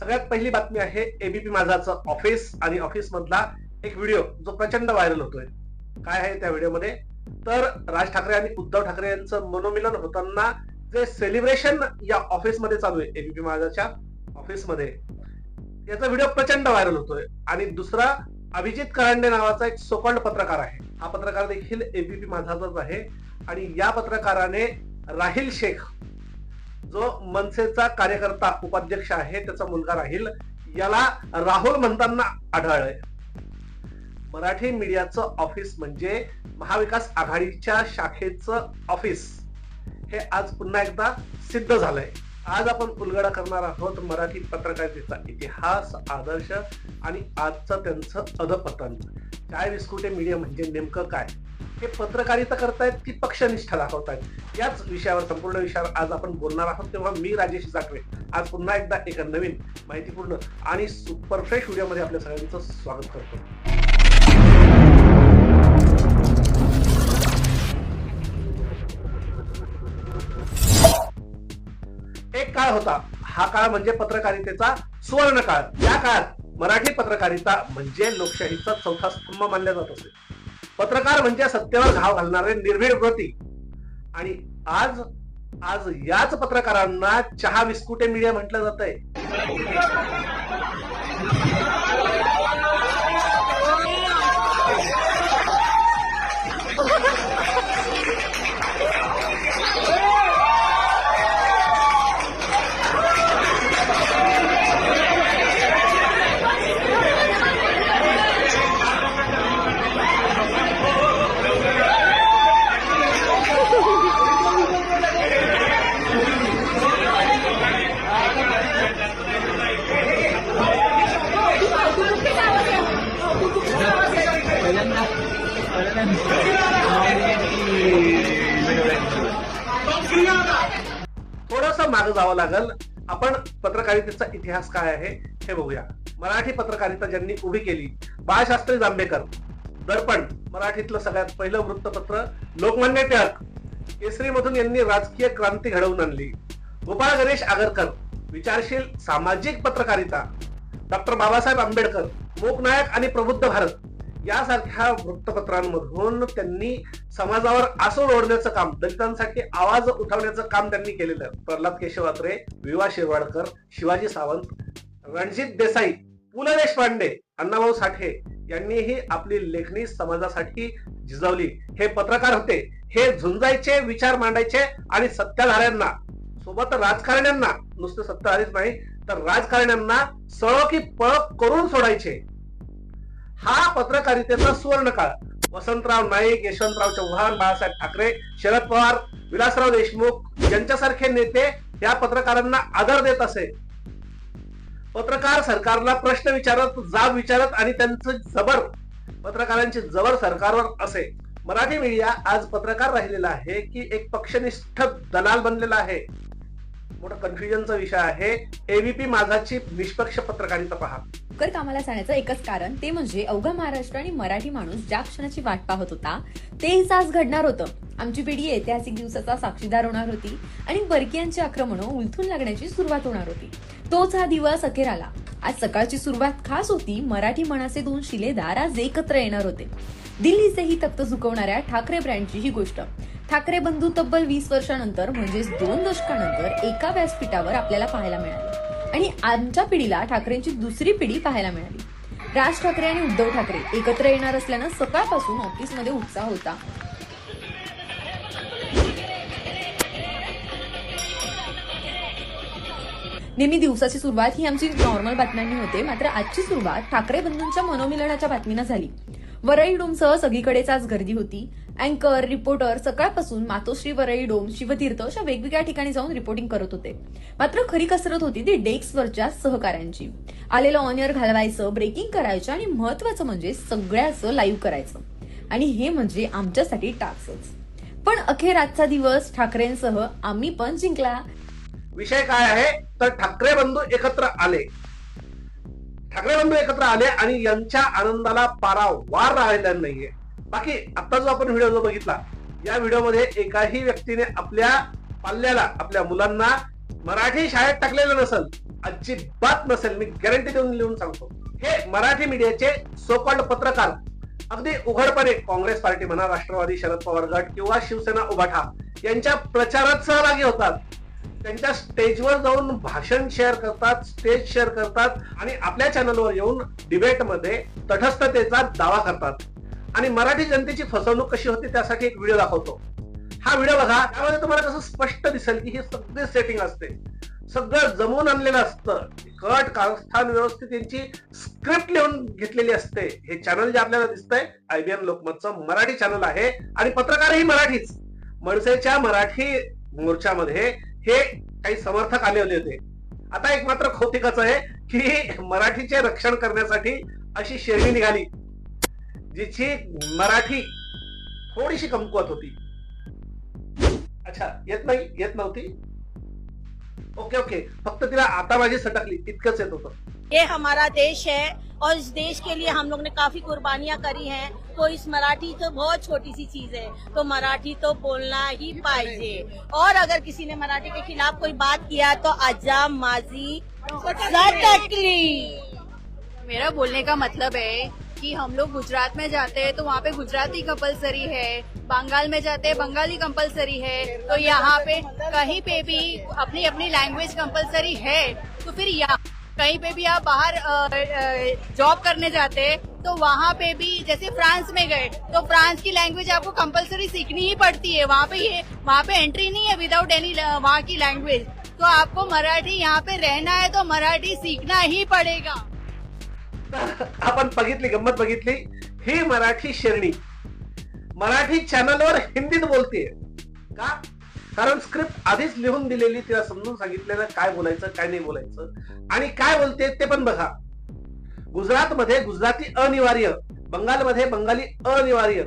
सगळ्यात पहिली बातमी आहे एबीपी माझाचं ऑफिस आणि ऑफिस मधला एक व्हिडिओ जो प्रचंड व्हायरल होतोय. काय आहे त्या व्हिडिओमध्ये तर राज ठाकरे आणि उद्धव ठाकरे यांचं मनोमिलन होताना जे सेलिब्रेशन या ऑफिसमध्ये चालू आहे एबीपी माझाच्या ऑफिसमध्ये याचा व्हिडिओ प्रचंड व्हायरल होतोय. आणि दुसरा अभिजित करांडे नावाचा एक सोकंड पत्रकार आहे. हा पत्रकार देखील एबीपी माझाचाच आहे. आणि या पत्रकाराने राहिल शेख जो मनसेचा कार्यकर्ता उपाध्यक्ष आहे त्याचा मुलगा राहील याला राहुल म्हणताना आढळलंय. मराठी मीडियाचं ऑफिस म्हणजे महाविकास आघाडीच्या शाखेचं ऑफिस हे आज पुन्हा एकदा सिद्ध झालंय. आज आपण उलगडा करणार आहोत मराठी पत्रकारितेचा इतिहास आदर्श आणि आजचं त्यांचं अधपतन. काय विस्कुटे मीडिया म्हणजे नेमकं काय? हे पत्रकारिता करतायत की पक्षनिष्ठा दाखवतायत? याच विषयावर संपूर्ण विषयावर आज आपण बोलणार आहोत. तेव्हा मी राजेश जाटवे आज पुन्हा एकदा एका नवीन माहितीपूर्ण आणि सुपर फ्रेश व्हिडिओमध्ये आपल्या सगळ्यांचं स्वागत करतो. एक काळ होता. हा काळ म्हणजे पत्रकारितेचा सुवर्ण काळ. या काळात मराठी पत्रकारिता म्हणजे लोकशाहीचा चौथा स्तंभ मानला जात असे. पत्रकार म्हणजे सत्तेवर घाव घालणारे निर्भीड व्रती आणि आज आज याच पत्रकारांना चहा बिस्कुटे मीडिया म्हटलं जात आहे थोडस मागे जावं लागल. आपण पत्रकारितेचा इतिहास काय आहे हे बघूया. मराठी पत्रकारिता ज्यांनी उभी केली बाळशास्त्री जांभेकर. दर्पण मराठीतलं सगळ्यात पहिलं वृत्तपत्र लोकमान्य टिळक. केसरी मधून यांनी राजकीय क्रांती घडवून आणली. गोपाळ गणेश आगरकर विचारशील सामाजिक पत्रकारिता. डॉक्टर बाबासाहेब आंबेडकर लोकनायक आणि प्रबुद्ध भारत. यासारख्या वृत्तपत्रांमधून त्यांनी समाजावर आसूड ओढण्याचं काम दलितांसाठी आवाज उठवण्याचं काम त्यांनी केलेलं आहे. प्रल्हाद केशव अत्रे विवा शिरवाडकर शिवाजी सावंत रणजित देसाई पु ल देशपांडे अण्णाभाऊ साठे यांनीही आपली लेखणी समाजासाठी झिजवली हे पत्रकार होते. हे झुंजायचे विचार मांडायचे आणि सत्ताधाऱ्यांना सोबत राजकारण्यांना नुसते सत्ताधारीच नाही तर राजकारण्यांना सळो की पळप करून सोडायचे. हा पत्रकारितेचा सुवर्ण काळ वसंतराव नाईक यशवंतराव चव्हाण बाळासाहेब ठाकरे शरद पवार विलासराव देशमुख यांच्यासारखे नेते या पत्रकारांना आदर देत असे. पत्रकार सरकारला प्रश्न विचारत जाब विचारत आणि त्यांचं जबर पत्रकारांची जबर सरकारवर असे. मराठी मीडिया आज पत्रकार राहिलेला आहे की एक पक्षनिष्ठ दलाल बनलेला आहे. मोठा कन्फ्युजनचा विषय आहे. एबीपी माझाची निष्पक्ष पत्रकारिता पहा. लवकर कामाला जाण्याचं एकच कारण ते म्हणजे अवघा महाराष्ट्र आणि मराठी माणूस ज्या क्षणाची वाट पाहत होता तेच आज घडणार होतं. आमची पिढी ऐतिहासिक दिवसाचा साक्षीदार होणार होती आणि बरकियांची आक्रमणं उलथून लागण्याची सुरुवात होणार होती. तोच हा दिवस अखेर आला आज सकाळची सुरुवात खास होती मराठी मनाचे दोन शिलेदार आज एकत्र येणार होते. दिल्लीचेही तख्त झुकवणाऱ्या ठाकरे ब्रँडची ही गोष्ट. ठाकरे बंधू तब्बल वीस वर्षानंतर म्हणजेच दोन दशकानंतर एका व्यासपीठावर आपल्याला पाहायला मिळाले. आणि आमच्या पिढीला ठाकरेंची दुसरी पिढी पाहायला मिळाली. राज ठाकरे आणि उद्धव ठाकरे एकत्र येणार असल्यानं सकाळपासून ऑफिसमध्ये उत्साह होता. नेहमी दिवसाची सुरुवात ही आमची नॉर्मल बातम्यांनी होते मात्र आजची सुरुवात ठाकरे बंधूंच्या मनोमिलनाच्या बातमीनं झाली. वरळी डोमसह सगळीकडेच आज गर्दी होती. अँकर रिपोर्टर सकाळपासून मातोश्री वरळी डोम शिवतीर्थ अशा वेगवेगळ्या ठिकाणी जाऊन रिपोर्टिंग करत होते. मात्र खरी कसरत होती ती डेस्कवरच्या सहकाऱ्यांची. आलेलं ऑनियर घालवायचं ब्रेकिंग करायचं आणि महत्वाचं म्हणजे सगळ्याचं लाईव्ह करायचं. आणि हे म्हणजे आमच्यासाठी टास्कच. पण अखेर आजचा दिवस ठाकरेंसह आम्ही पण जिंकला. विषय काय आहे? तर ठाकरे बंधू एकत्र आले. ठाकरे बंधू एकत्र आले आणि यांच्या आनंदाला पारा वार राहिला नाहीये. बाकी आता जो आपण व्हिडिओ जो बघितला या व्हिडिओमध्ये एकाही व्यक्तीने आपल्या पाल्याला आपल्या मुलांना मराठी शाळेत टाकलेलं नसेल अजिबात नसेल मी गॅरंटी देऊन लिहून सांगतो. हे मराठी मीडियाचे सोकॉल्ड पत्रकार अगदी उघडपणे काँग्रेस पार्टी म्हणा राष्ट्रवादी शरद पवार गट किंवा शिवसेना उभाठा यांच्या प्रचारात सहभागी होतात. त्यांच्या स्टेजवर जाऊन भाषण शेअर करतात स्टेज शेअर करतात आणि आपल्या चॅनलवर येऊन डिबेटमध्ये तटस्थतेचा दावा करतात. आणि मराठी जनतेची फसवणूक कशी होते त्यासाठी एक व्हिडिओ दाखवतो. हा व्हिडिओ बघा त्यामध्ये तुम्हाला कसं स्पष्ट दिसेल की हे सगळे सेटिंग असते. सगळं जमवून आणलेलं असतं. कट कारस्थान व्यवस्थित यांची स्क्रिप्ट लिहून घेतलेली असते. हे चॅनल जे आपल्याला दिसतंय आयबीएन लोकमतचं मराठी चॅनल आहे आणि पत्रकारही मराठीच. मनसेच्या मराठी मोर्चामध्ये हे काही समर्थक आलेले होते. आता एक मात्र खौतिकाचं आहे की मराठीचे रक्षण करण्यासाठी अशी शेरणी निघाली जिची मराठी थोडीशी कमकुवत होती. अच्छा येत नाही येत नव्हती? Okay okay. फक्त तिला आता माझी सटकली इतकंच येत होतं. हे हमारा देश है और इस देश के लिए हम लोग ने काफ़ी कुर्बानियाँ करी हैं। तो इस मराठी तो बहुत छोटी सी चीज़ है। तो मराठी तो बोलना ही पाहिजे। और अगर किसी ने मराठी के खिलाफ कोई बात किया तो अजाम माजी मेरा बोलने का मतलब है कि हम लोग गुजरात में जाते हैं तो वहाँ पे गुजराती कंपलसरी है, बंगाल में जाते हैं बंगाली कंपलसरी है। तो यहाँ पे कहीं पे भी अपनी अपनी लैंग्वेज कंपलसरी है तो फिर यहाँ कहीं पे भी आप बाहर जॉब करने जाते हैं तो वहाँ पे भी जैसे फ्रांस में गए तो फ्रांस की लैंग्वेज आपको कंपलसरी सीखनी ही पड़ती है। वहाँ पे ये, वहाँ पे एंट्री नहीं है विदाउट एनी वहाँ की लैंग्वेज तो आपको मराठी यहाँ पे रहना है तो मराठी सीखना ही पड़ेगा। आपण बघितली, गंमत बघितली, ही मराठी शेरणी। मराठी चॅनलवर हिंदीत बोलते का? कारण स्क्रिप्ट आधीच लिहून दिलेली तिला समजून सांगितलेलं काय बोलायचं काय नाही बोलायचं. आणि काय बोलते ते पण बघा. गुजरातमध्ये गुजराती अनिवार्य बंगालमध्ये बंगाली अनिवार्य.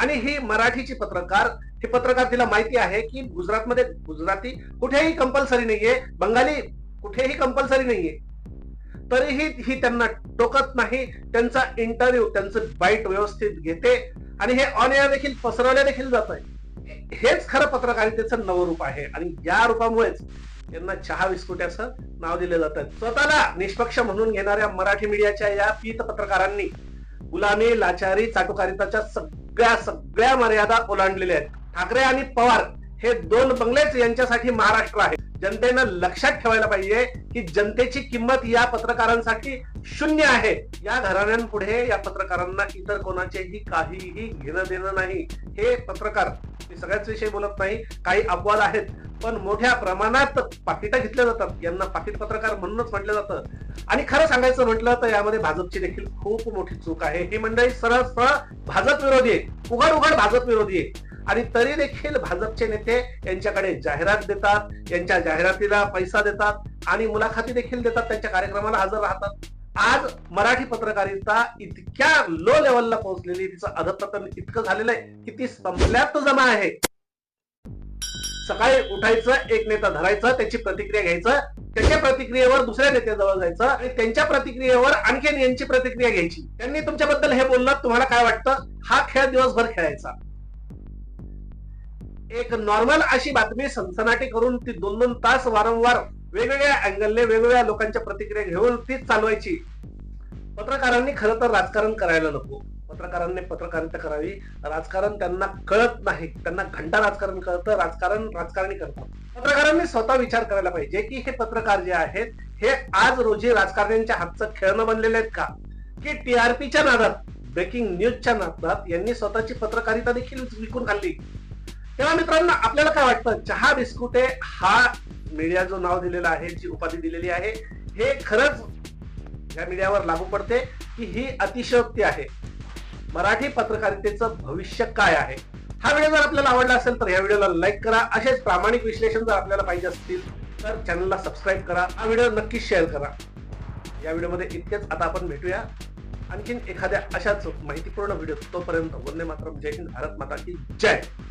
आणि ही मराठीची पत्रकार हे पत्रकार तिला माहिती आहे की गुजरातमध्ये गुजराती कुठेही कंपल्सरी नाहीये बंगाली कुठेही कंपल्सरी नाहीये. तरीही ही त्यांना टोकत नाही त्यांचा इंटरव्ह्यू त्यांचं बाईट व्यवस्थित घेते. आणि हे ऑन एअर देखील पसरवल्या देखील जात आहे हेच खरं पत्रकारितेचं नवरूप आहे. आणि या रूपामुळेच यांना चहा बिस्कुट्याचं नाव दिलं जातं. स्वतःला निष्पक्ष म्हणून घेणाऱ्या मराठी मीडियाच्या या पीत पत्रकारांनी गुलामी लाचारी चाटुकारिताच्या सगळ्या सगळ्या मर्यादा ओलांडलेल्या आहेत. ठाकरे आणि पवार हे दोन बंगलेच यांच्यासाठी महाराष्ट्र आहे. जनतेनं लक्षात ठेवायला पाहिजे की जनतेची किंमत या पत्रकारांसाठी शून्य आहे. या घराण्यांपुढे या पत्रकारांना इतर कोणाचेही काहीही घेणं देणं नाही. हे पत्रकार मी सगळ्याच विषयी बोलत नाही. काही अपवाद आहेत पण मोठ्या प्रमाणात पाकिटा घेतल्या जातात. यांना पाकिट पत्रकार म्हणूनच म्हटलं जातं. आणि खरं सांगायचं म्हटलं तर यामध्ये भाजपची देखील खूप मोठी चूक आहे. ही मंडळी सरळ सरळ भाजप विरोधी आहे. उघड उघड भाजप विरोधी आहे. आणि तरी देखील भाजपचे नेते यांच्याकडे जाहिरात देतात यांच्या जाहिरातीला पैसा देतात आणि मुलाखती देखील देतात त्यांच्या कार्यक्रमाला हजर राहतात. आज मराठी पत्रकारिता इतक्या लो लेवलला पोहोचलेली तिचं अधपतन इतकं झालेलं आहे की ती संपल्यात जमा आहे. सकाळी उठायचं एक नेता धरायचं त्याची प्रतिक्रिया घ्यायचं त्याच्या प्रतिक्रियेवर दुसऱ्या नेत्याजवळ जायचं आणि त्यांच्या प्रतिक्रियेवर आणखीन यांची प्रतिक्रिया घ्यायची. त्यांनी तुमच्याबद्दल हे बोललं तुम्हाला काय वाटतं? हा खेळ दिवसभर खेळायचा. एक नॉर्मल अशी बातमी सनसनाटी करून ती दोन दोन तास वारंवार वेगवेगळ्या अँगलने वेगवेगळ्या लोकांच्या प्रतिक्रिया घेऊन तीच चालवायची. पत्रकारांनी खरं तर राजकारण करायला नको. पत्रकारांनी पत्रकारिता करावी. राजकारण त्यांना कळत नाही. त्यांना घंटा राजकारण कळतं. राजकारण राजकारणी करतात पत्रकारांनी स्वतः विचार करायला पाहिजे की हे पत्रकार जे आहेत हे आज रोजी राजकारण्यांच्या हातचं खेळणं बनलेले आहेत का? की टीआरपीच्या नादात ब्रेकिंग न्यूजच्या नादात यांनी स्वतःची पत्रकारिता देखील विकून खाल्ली? तेव्हा मित्रांनो आपल्याला काय वाटतं? चहा बिस्कुटे हा मीडिया जो नाव दिलेला आहे जी उपाधी दिलेली आहे हे खरंच या मीडियावर लागू पडते की ही अतिशयोक्ती आहे. मराठी पत्रकारितेचं भविष्य काय आहे? हा व्हिडिओ जर आपल्याला आवडला असेल तर या व्हिडिओला लाईक करा. असेच प्रामाणिक विश्लेषण जर आपल्याला पाहिजे असतील तर चॅनलला सबस्क्राईब करा. हा व्हिडिओ नक्कीच शेअर करा. या व्हिडिओमध्ये इतकेच. आता आपण भेटूया. आणखीन एखाद्या अशाच माहितीपूर्ण व्हिडिओ तोपर्यंत वंदे मातरम. जय हिंद. भारत माता की जय.